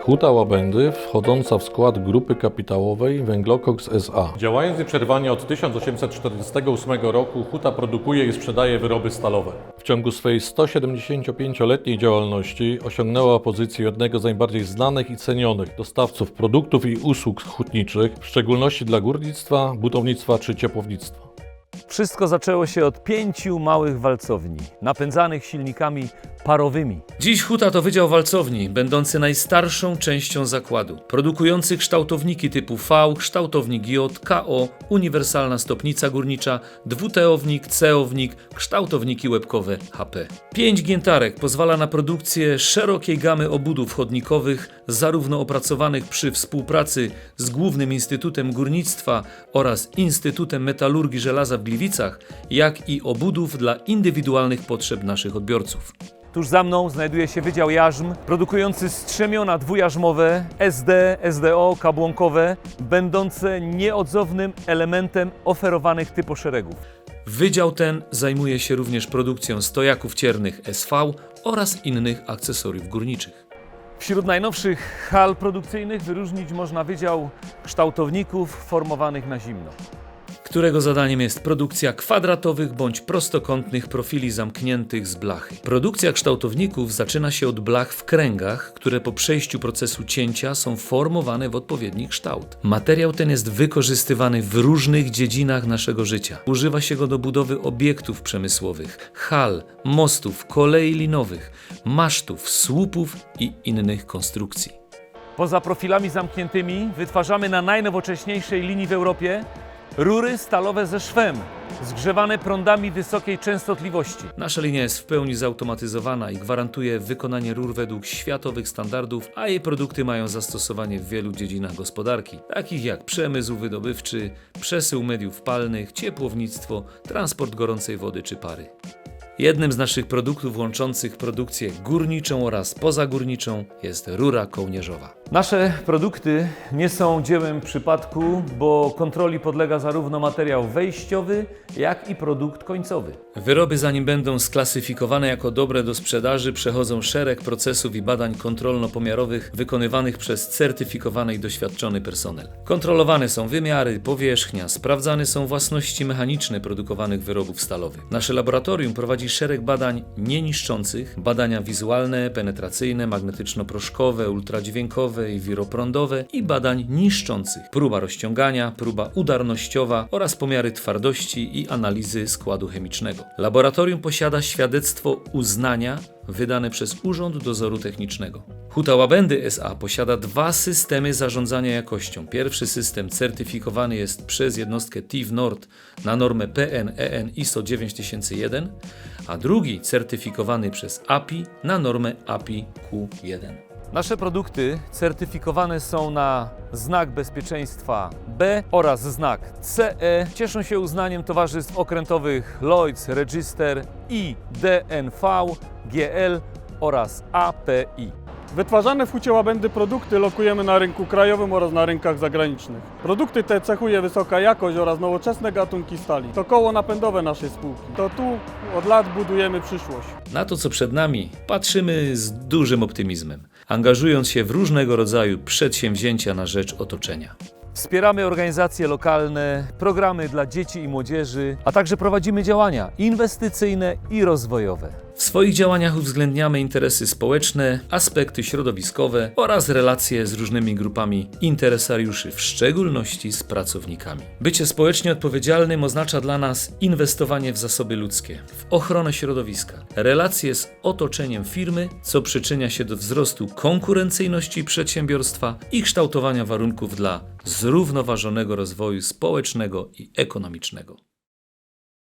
Huta Łabędy, wchodząca w skład grupy kapitałowej Węglokoks SA. Działając nieprzerwanie od 1848 roku, Huta produkuje i sprzedaje wyroby stalowe. W ciągu swojej 175-letniej działalności osiągnęła pozycję jednego z najbardziej znanych i cenionych dostawców produktów i usług hutniczych, w szczególności dla górnictwa, budownictwa czy ciepłownictwa. Wszystko zaczęło się od pięciu małych walcowni, napędzanych silnikami parowymi. Dziś Huta to wydział walcowni, będący najstarszą częścią zakładu, produkujący kształtowniki typu V, kształtownik J, KO, uniwersalna stopnica górnicza, dwuteownik, ceownik, kształtowniki łebkowe HP. Pięć giętarek pozwala na produkcję szerokiej gamy obudów chodnikowych, zarówno opracowanych przy współpracy z Głównym Instytutem Górnictwa oraz Instytutem Metalurgii Żelaza w Gliwicach, jak i obudów dla indywidualnych potrzeb naszych odbiorców. Tuż za mną znajduje się Wydział Jarzm, produkujący strzemiona dwujarzmowe, SD, SDO, kabłonkowe, będące nieodzownym elementem oferowanych typoszeregów. Wydział ten zajmuje się również produkcją stojaków ciernych SV oraz innych akcesoriów górniczych. Wśród najnowszych hal produkcyjnych wyróżnić można Wydział Kształtowników formowanych na zimno. Którego zadaniem jest produkcja kwadratowych bądź prostokątnych profili zamkniętych z blachy. Produkcja kształtowników zaczyna się od blach w kręgach, które po przejściu procesu cięcia są formowane w odpowiedni kształt. Materiał ten jest wykorzystywany w różnych dziedzinach naszego życia. Używa się go do budowy obiektów przemysłowych, hal, mostów, kolei linowych, masztów, słupów i innych konstrukcji. Poza profilami zamkniętymi wytwarzamy na najnowocześniejszej linii w Europie rury stalowe ze szwem, zgrzewane prądami wysokiej częstotliwości. Nasza linia jest w pełni zautomatyzowana i gwarantuje wykonanie rur według światowych standardów, a jej produkty mają zastosowanie w wielu dziedzinach gospodarki, takich jak przemysł wydobywczy, przesył mediów palnych, ciepłownictwo, transport gorącej wody czy pary. Jednym z naszych produktów łączących produkcję górniczą oraz pozagórniczą jest rura kołnierzowa. Nasze produkty nie są dziełem przypadku, bo kontroli podlega zarówno materiał wejściowy, jak i produkt końcowy. Wyroby, zanim będą sklasyfikowane jako dobre do sprzedaży, przechodzą szereg procesów i badań kontrolno-pomiarowych wykonywanych przez certyfikowany i doświadczony personel. Kontrolowane są wymiary, powierzchnia, sprawdzane są własności mechaniczne produkowanych wyrobów stalowych. Nasze laboratorium prowadzi szereg badań nieniszczących, badania wizualne, penetracyjne, magnetyczno-proszkowe, ultradźwiękowe i wiroprądowe i badań niszczących, próba rozciągania, próba udarnościowa oraz pomiary twardości i analizy składu chemicznego. Laboratorium posiada świadectwo uznania wydane przez Urząd Dozoru Technicznego. Huta Łabędy SA posiada dwa systemy zarządzania jakością. Pierwszy system certyfikowany jest przez jednostkę TIV Nord na normę PN-EN ISO 9001, a drugi certyfikowany przez API na normę API Q1. Nasze produkty certyfikowane są na znak bezpieczeństwa B oraz znak CE. Cieszą się uznaniem towarzystw okrętowych Lloyds Register i DNV, GL oraz API. Wytwarzane w Hucie Łabędy produkty lokujemy na rynku krajowym oraz na rynkach zagranicznych. Produkty te cechuje wysoka jakość oraz nowoczesne gatunki stali. To koło napędowe naszej spółki. To tu od lat budujemy przyszłość. Na to, co przed nami, patrzymy z dużym optymizmem, angażując się w różnego rodzaju przedsięwzięcia na rzecz otoczenia. Wspieramy organizacje lokalne, programy dla dzieci i młodzieży, a także prowadzimy działania inwestycyjne i rozwojowe. W swoich działaniach uwzględniamy interesy społeczne, aspekty środowiskowe oraz relacje z różnymi grupami interesariuszy, w szczególności z pracownikami. Bycie społecznie odpowiedzialnym oznacza dla nas inwestowanie w zasoby ludzkie, w ochronę środowiska, relacje z otoczeniem firmy, co przyczynia się do wzrostu konkurencyjności przedsiębiorstwa i kształtowania warunków dla zrównoważonego rozwoju społecznego i ekonomicznego.